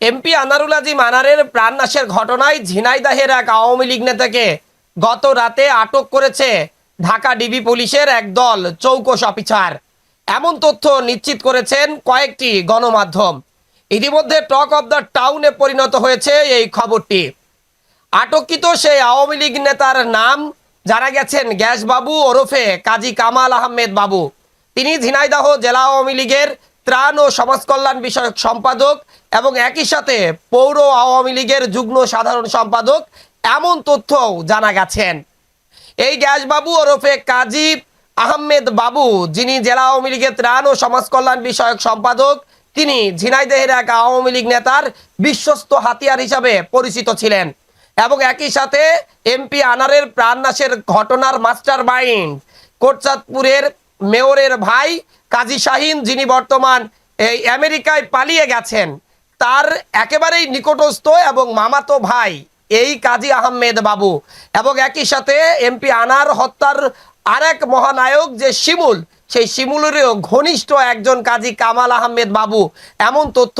MP Anarul আজিম আনারের প্রাণনাশের ঘটনায় ঝিনাইদাহের এক আওয়ামী লীগ নেতাকে গত রাতে আটক করেছে ঢাকা ডিবি পুলিশের এক দল চৌকস অফিসার। এমন তথ্য নিশ্চিত করেছেন কয়েকটি গণমাধ্যম। ইতিমধ্যে টক অব দ্য টাউনে পরিণত হয়েছে এই খবরটি। আটককৃত সেই আওয়ামী লীগ নেতার নাম জানা গেছেন গ্যাসবাবু ওরফে কাজী কামাল আহমেদ বাবু। তিনি ঝিনাইদাহ জেলা আওয়ামী লীগের ত্রাণ ও সমাজ কল্যাণ বিষয়ক সম্পাদক এবং একই সাথে পৌর আওয়ামী লীগের যুগ্ম সাধারণ সম্পাদক এমন তথ্যও জানা গেছেন। এই গ্যাসবাবু ওরফে কাজী আহমেদ বাবু, যিনি জেলা আওয়ামী লীগের ত্রাণ ও সমাজ কল্যাণ বিষয়ক সম্পাদক, তিনি ঝিনাইদহের এক আওয়ামী লীগ নেতার বিশ্বস্ত হাতিয়ার হিসাবে পরিচিত ছিলেন এবং একই সাথে এমপি আনারের প্রাণনাশের ঘটনার মাস্টার মাইন্ড কোটচাঁদপুরের মেয়রের ভাই কাজী শাহিন, যিনি বর্তমান এই আমেরিকায় পালিয়ে গেছেন, তার একেবারেই নিকটস্থ এবং মামাতো ভাই এই কাজী আহমেদ বাবু। এবং একই সাথে এমপি আনার হত্যার আরেক মহানায়ক যে শিমুল, সেই শিমুলেরও ঘনিষ্ঠ একজন কাজী কামাল আহমেদ বাবু। এমন তথ্য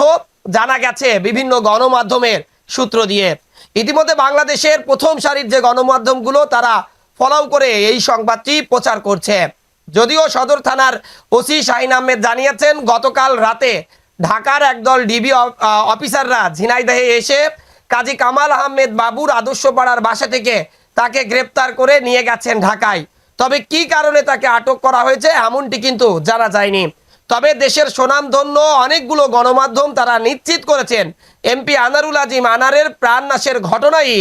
জানা গেছে বিভিন্ন গণমাধ্যমের সূত্র দিয়ে। ইতিমধ্যে বাংলাদেশের প্রথম সারির যে গণমাধ্যমগুলো, তারা ফলাও করে এই সংবাদটি প্রচার করছে। যদিও সদর থানার ওসি শাহিন আহমেদ জানিয়েছেন, গতকাল রাতে ঢাকার একদল ডিবি অফিসাররা ঝিনাইদহে এসে কাজী কামাল আহমেদ বাবুর আদর্শপাড়ার বাসা থেকে তাকে গ্রেপ্তার করে নিয়ে গেছেন ঢাকায়। তবে কি কারণে তাকে আটক করা হয়েছে এমনটি কিন্তু জানা যায়নি। তবে দেশের সুনামধন্য অনেকগুলো গণমাধ্যম তারা নিশ্চিত করেছেন, এমপি আনারুল আজিম আনারের প্রাণনাশের ঘটনাই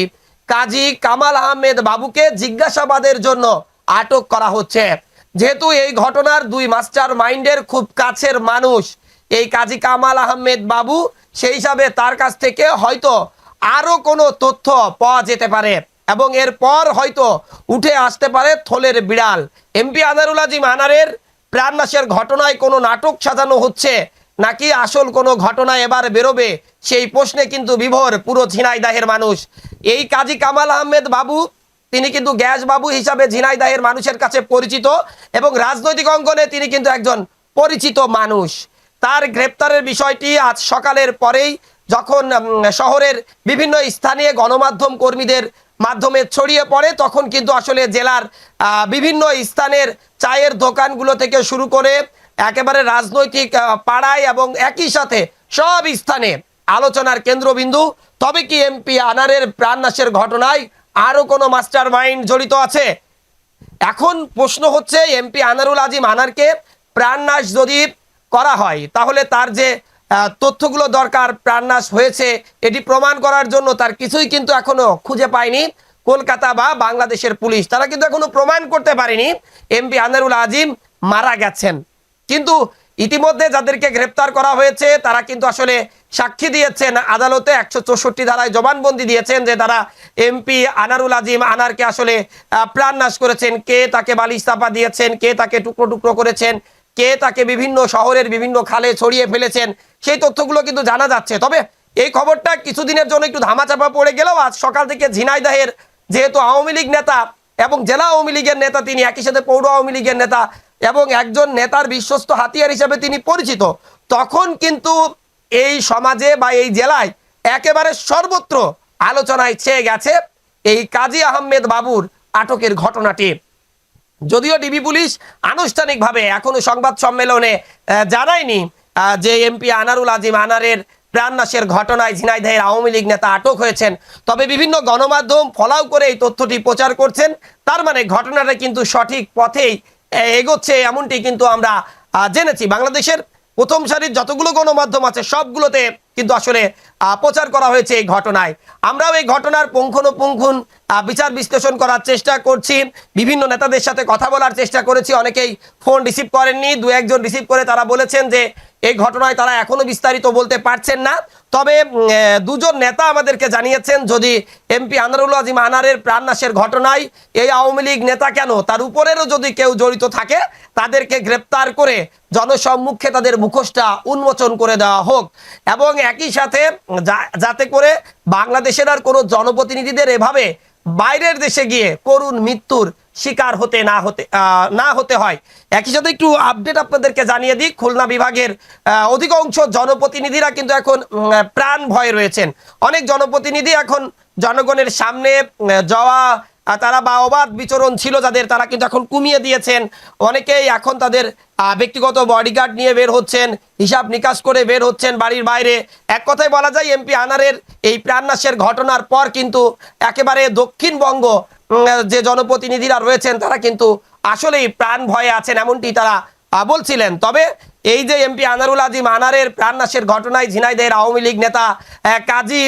কাজী কামাল আহমেদ বাবুকে জিজ্ঞাসাবাদের জন্য আটক করা হচ্ছে। যেহেতু এই ঘটনার দুই মাস্টার মাইন্ডের খুব কাছের মানুষ, এই কাজী কামাল আহমেদ বাবু, সেই হিসাবে তার কাছ থেকে হয়তো আরও কোনো তথ্য পাওয়া যেতে পারে এবং এরপর হয়তো উঠে আসতে পারে থলের বিড়াল। এমপি আনারুল আজিম আনারের প্রাণনাশের ঘটনায় কোনো নাটক সাজানো হচ্ছে নাকি আসল কোনো ঘটনা এবার বেরোবে, সেই প্রশ্নে কিন্তু বিভোর পুরো ঝিনাইদাহের মানুষ। এই কাজী কামাল আহমেদ বাবু তিনি কিন্তু গ্যাস বাবু হিসাবে ঝিনাইদাহের মানুষের কাছে পরিচিত এবং রাজনৈতিক অঙ্গনে তিনি কিন্তু একজন পরিচিত মানুষ। তার গ্রেপ্তারের বিষয়টি আজ সকালের পরেই যখন শহরের বিভিন্ন স্থানীয় গণমাধ্যম কর্মীদের মাধ্যমে ছড়িয়ে পড়ে, তখন কিন্তু আসলে জেলার বিভিন্ন স্থানের চায়ের দোকানগুলো থেকে শুরু করে একেবারে রাজনৈতিক পাড়ায় এবং একই সাথে সব স্থানে আলোচনার কেন্দ্রবিন্দু। তবে কি এমপি আনারের প্রাণনাশের ঘটনায় আরও কোনো মাস্টার মাইন্ড জড়িত আছে? এখন প্রশ্ন হচ্ছে এমপি আনারুল আজিম আনারকে প্রাণনাশ যদি করা হয়, তাহলে তার যে তথ্যগুলো দরকার, প্রাণনাশ হয়েছে, এটি প্রমাণ করার জন্য তার কিছুই কিন্তু এখনও খুঁজে পায়নি কলকাতা বা বাংলাদেশের পুলিশ। তারা কিন্তু এখনও প্রমাণ করতে পারেনি এমপি আনারুল আজিম মারা গেছেন। কিন্তু ইতিমধ্যে যাদেরকে গ্রেপ্তার করা হয়েছে, তারা কিন্তু আসলে সাক্ষী দিয়েছেন। আদালতে একশো চৌষট্টি ধারায় জবানবন্দি দিয়েছেন যে তারা এমপি আনারুল আজিম আনারকে আসলে প্রাণনাশ করেছেন। কে তাকে বালিশ চাপা দিয়েছেন? কে তাকে টুকরো টুকরো করেছেন? কে তাকে বিভিন্ন শহরের বিভিন্ন খালে ছড়িয়ে ফেলেছেন? সেই তথ্যগুলো কিন্তু জানা যাচ্ছে। তবে এই খবরটা কিছুদিনের জন্য একটু ধামাচাপা পড়ে গেলেও আজ সকাল থেকে ঝিনাইদাহের যেহেতু আওয়ামী লীগ নেতা এবং জেলা আওয়ামী লীগের নেতা, তিনি একই সাথে পৌর আওয়ামী লীগের নেতা এবং একজন নেতার বিশ্বস্ত হাতিয়ার হিসেবে তিনি পরিচিত। তখন কিন্তু এই সমাজে বা এই জেলায় একেবারে সর্বত্র আলোচনায় ছেয়ে গেছে এই কাজী আহমেদ বাবুর আটকের ঘটনাটি। যদিও ডিবি পুলিশ আনুষ্ঠানিকভাবে এখনও সংবাদ সম্মেলনে জানায়নি যে এমপি আনারুল আজিম আনারের প্রাণনাশের ঘটনায় ঝিনাইদহের আওয়ামী লীগ নেতা আটক হয়েছেন। তবে বিভিন্ন গণমাধ্যম ফলাও করে এই তথ্যটি প্রচার করছেন। তার মানে ঘটনাটা কিন্তু সঠিক পথেই এগোচ্ছে এমনটি কিন্তু আমরা জেনেছি। বাংলাদেশের প্রথম সারির যতগুলো গণমাধ্যম আছে সবগুলোতে কিন্তু আসলে প্রচার করা হয়েছে এই ঘটনায়। আমরাও এই ঘটনার পুঙ্খানুপুঙ্খুন বিচার বিশ্লেষণ করার চেষ্টা করছি। বিভিন্ন নেতাদের সাথে কথা বলার চেষ্টা করেছি। অনেকেই ফোন রিসিভ করেননি। দু একজন রিসিভ করে তারা বলেছেন যে, এই ঘটনায় তারা এখনও বিস্তারিত বলতে পারছেন না। তবে দুজন নেতা আমাদেরকে জানিয়েছেন, যদি এমপি আনারুল আজিম আনারের প্রাণনাশের ঘটনায় এই আওয়ামী লীগ নেতা কেন, তার উপরেরও যদি কেউ জড়িত থাকে, তাদেরকে গ্রেপ্তার করে জনসম্মুখে তাদের মুখোশটা উন্মোচন করে দেওয়া হোক। এবং একই সাথে যাতে করে বাংলাদেশের আর কোনো জনপ্রতিনিধিদের এভাবে বাইরের দেশে গিয়ে করুণ মৃত্যুর শিকার হতে না হতে না হতে হয়। একই সাথে একটু আপডেট আপনাদেরকে জানিয়ে দিই, খুলনা বিভাগের অধিকাংশ জনপ্রতিনিধিরা কিন্তু এখন প্রাণ ভয়ে রয়েছেন। অনেক জনপ্রতিনিধি এখন জনগণের সামনে যাওয়া তারা বা অবাধ বিচরণ ছিল যাদের, তারা কিন্তু এখন কমিয়ে দিয়েছেন। অনেকেই এখন তাদের ব্যক্তিগত বডিগার্ড নিয়ে বের হচ্ছেন, হিসাব নিকাশ করে বের হচ্ছেন বাড়ির বাইরে। এক কথায় বলা যায়, এমপি আনারের এই প্রাণনাশের ঘটনার পর কিন্তু একেবারে দক্ষিণবঙ্গ যে জনপ্রতিনিধিরা রয়েছেন, তারা কিন্তু আসলেই প্রাণ ভয়ে আছেন এমনটি তারা বলছিলেন। তবে এই যে এমপি আনারুল আজিম আনারের প্রাণনাশের ঘটনায় ঝিনাইদহের আওয়ামী লীগ নেতা কাজী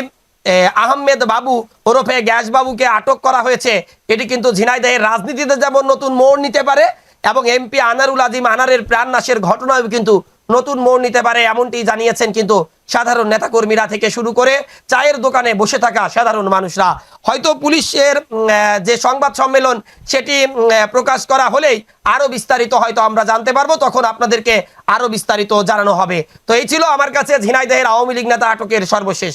আহমেদ বাবু ওরফে গ্যাস বাবুকে আটক করা হয়েছে। এটি কিন্তু ঝিনাইদহের রাজনীতিতে যেমন নতুন মোড় নিতে পারে এবং এমপি আনারুল আজিম আনারের প্রাণনাশের ঘটনাও কিন্তু নতুন মোড় নিতে পারে এমনটি জানিয়েছেন কিন্তু সাধারণ নেতাকর্মীরা থেকে শুরু করে চায়ের দোকানে বসে থাকা সাধারণ মানুষরা। হয়তো পুলিশের যে সংবাদ সম্মেলন সেটি প্রকাশ করা হলেই আরও বিস্তারিত হয়তো আমরা জানতে পারব, তখন আপনাদেরকে আরও বিস্তারিত জানানো হবে। তো এই ছিল আমার কাছে ঝিনাইদহের আওয়ামী লীগ নেতা আটকের সর্বশেষ।